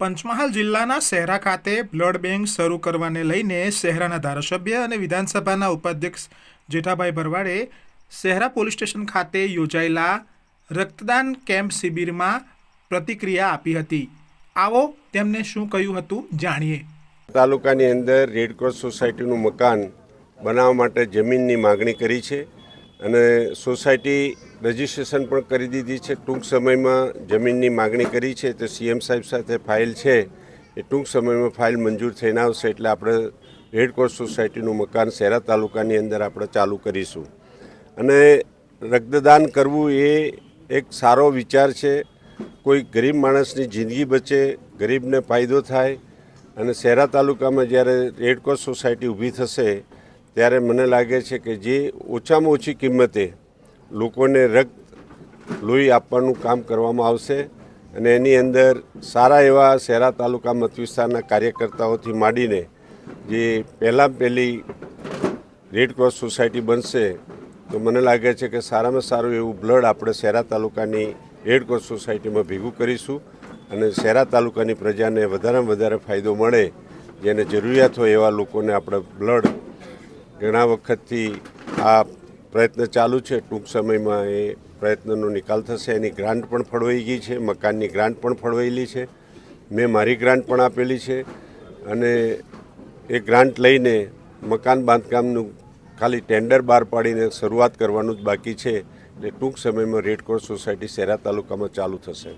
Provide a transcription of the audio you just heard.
પંચમહાલ જિલ્લાના શહેરા ખાતે blood bank શરૂ કરવાને લઈને શહેરાના ધારાસભ્ય અને વિધાનસભાના ઉપાધ્યક્ષ જેઠાભાઈ ભરવાડે શહેરા પોલીસ સ્ટેશન ખાતે યોજાયેલા રક્તદાન કેમ્પ શિબિરમાં પ્રતિક્રિયા આપી હતી. આવો તેમને શું કહ્યું હતું જાણીએ. તાલુકાની અંદર રેડક્રોસ સોસાયટીનું મકાન બનાવવા માટે જમીનની માગણી કરી છે. અને સોસાયટી રજિસ્ટ્રેશન પણ કરી દીધી છે. ટૂંક સમયમાં જમીનની માગણી કરી છે તો સીએમ સાહેબ સાથે ફાઇલ છે. એ ટૂંક સમયમાં ફાઇલ મંજૂર થઈને આવશે એટલે આપણે રેડક્રોસ સોસાયટીનું મકાન શહેરા તાલુકાની અંદર આપણે ચાલુ કરીશું. અને રક્તદાન કરવું એ એક સારો વિચાર છે. કોઈ ગરીબ માણસની જિંદગી બચે, ગરીબને ફાયદો થાય અને શહેરા તાલુકામાં જ્યારે રેડક્રોસ સોસાયટી ઊભી થશે ત્યારે મને લાગે છે કે જે ઓછામાં ઓછી કિંમતે લોકોને રક્ત લોહી આપવાનું કામ કરવામાં આવશે અને એની અંદર સારા એવા શહેરા તાલુકા મતવિસ્તારના કાર્યકર્તાઓથી માંડીને જે પહેલાં પહેલી રેડ ક્રોસ સોસાયટી બનશે, તો મને લાગે છે કે સારામાં સારું એવું બ્લડ આપણે શહેરા તાલુકાની રેડ ક્રોસ સોસાયટીમાં ભેગું કરીશું અને શહેરા તાલુકાની પ્રજાને વધારેમાં વધારે ફાયદો મળે, જેને જરૂરિયાત હોય એવા લોકોને આપણે બ્લડ ઘણા વખતથી આ પ્રયત્ન ચાલુ છે. ટૂંક સમયમાં એ પ્રયત્નનો નિકાલ થશે. એની ગ્રાન્ટ પણ ફળવાઈ ગઈ છે. મકાનની ગ્રાન્ટ પણ ફળવાયેલી છે. મેં મારી ગ્રાન્ટ પણ આપેલી છે. અને એ ગ્રાન્ટ લઈને મકાન બાંધકામનું ખાલી ટેન્ડર બહાર પાડીને શરૂઆત કરવાનું જ બાકી છે. એટલે ટૂંક સમયમાં રેડક્રોસ સોસાયટી શેરા તાલુકામાં ચાલુ થશે.